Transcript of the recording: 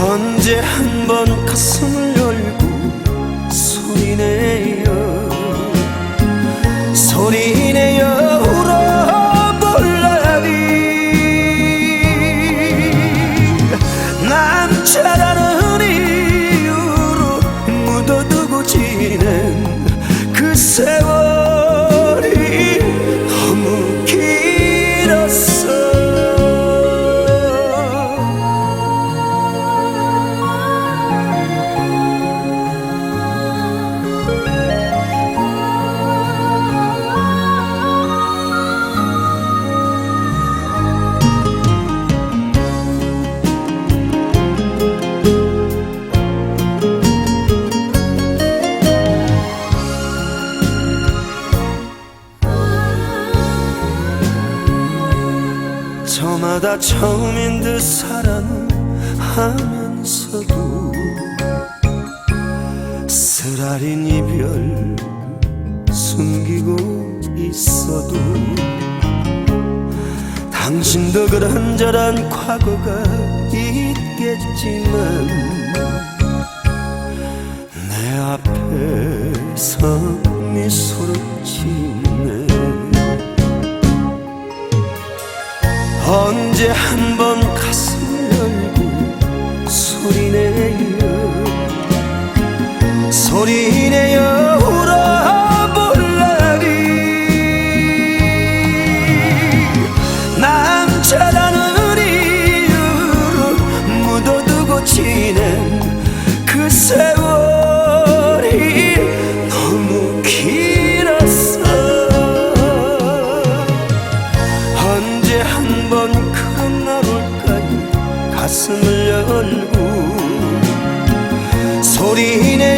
언제 한 번 가슴을 열고 소리내요. 소리 저마다 처음인 듯 사랑하면서도 쓰라린 이별 숨기고 있어도 당신도 그런저런 과거가 있겠지만 언제 한번 우리는